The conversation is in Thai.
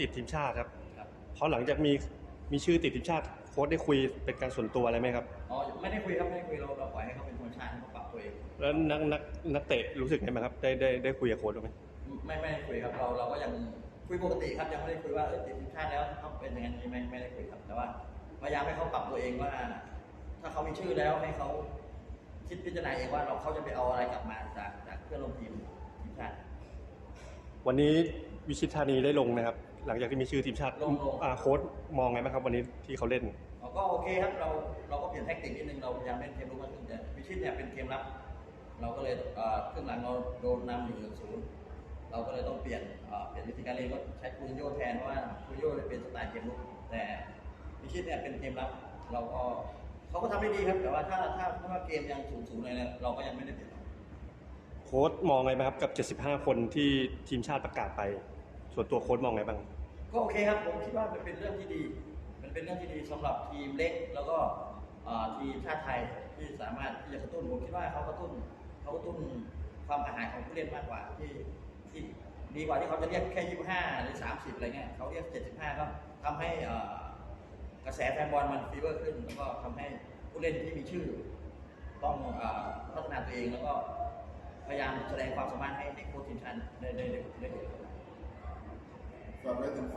ติดทีมชาติครับครับเพราะหลังจากมีมีชื่อติดทีมชาติโค้ชได้คุยเป็นการส่วนตัวอะไรไหมครับอ๋อไม่ได้คุยครับไม่ได้คุยเราเราปล่อยให้เขาเป็นธรรมชาติให้เขาปรับตัวเองแล้วนักนักนักเตะรู้สึกไงบ้างครับได้ได้ได้คุยกับโค้ชไหมไม่ไม่ได้คุยครับเราเราก็ยังคุยปกติครับยังไม่ได้คุยว่าเอ้ยติดทีมชาติแล้วเขาเป็นอย่างนั้นอย่างนี้ไม่ไม่ได้คุยครับแต่ว่าพยายามให้เขาปรับตัวเองว่า ถ้าเขามีชื่อแล้วให้เขาคิดพิจารณาเองว่าเราเขาจะไปเอาอะไรกลับมาจากจากเพื่อนร่วมทีมทีมชาติวันนี้วิชิตธานีได้ลงนะครับ หลังจากที่มีชื่อทีมชาติลงลง อ่าโค้ชมองไงบ้างครับวันนี้ที่เขาเล่น เราก็โอเคครับเราเราก็เปลี่ยนแท็กติกนิดนึงเราพยายามเล่นเกมรุกมากขึ้นแต่พิชิตเนี่ยเป็นเกมรับ เราก็เลยเอ่อครึ่งหลังเราโดนนำอยู่หนึ่งศูนย์เราก็เลยต้องเปลี่ยนเอ่อเปลี่ยนวิธีการเล่นก็ใช้คูรินโยแทนเพราะว่าคูรินโยเป็นสไตล์เกมรุกแต่พิชิตเนี่ยเป็นเกมรับ เราก็เขาก็ทำได้ดีครับ แต่ว่าถ้าถ้าถ้าว่าเกมยังศูนย์ศูนย์เลยเนี่ยเราก็ยังไม่ได้เปลี่ยน โค้ชมองไงบ้างครับกับ 75 คนที่ทีมชาติประกาศไป ส่วนตัวโค้ชมองไงบ้าง ก็โอเคครับผมคิดว่ามันเป็นเรื่องที่ดี มันเป็นเรื่องที่ดีสำหรับทีมเล็ก แล้วก็ทีมชาติไทยที่สามารถที่จะกระตุ้นผมคิดว่าเขากระตุ้นเขากระตุ้นความกระหายของผู้เล่นมากกว่าที่ที่ดีกว่าที่เขาจะเรียกแค่ 25 หรือ 30 อะไรเงี้ยเขาเรียก 75 ก็ทำให้กระแสแฟนบอลมันฟีเวอร์ขึ้น แล้วก็ทำให้ผู้เล่นที่มีชื่อ ต้องพัฒนาตัวเองแล้วก็พยายามแสดงความสามารถให้เด็กโค้ชทีมชาติได้ได้ได้ได้เห็นฝากไว้ถึง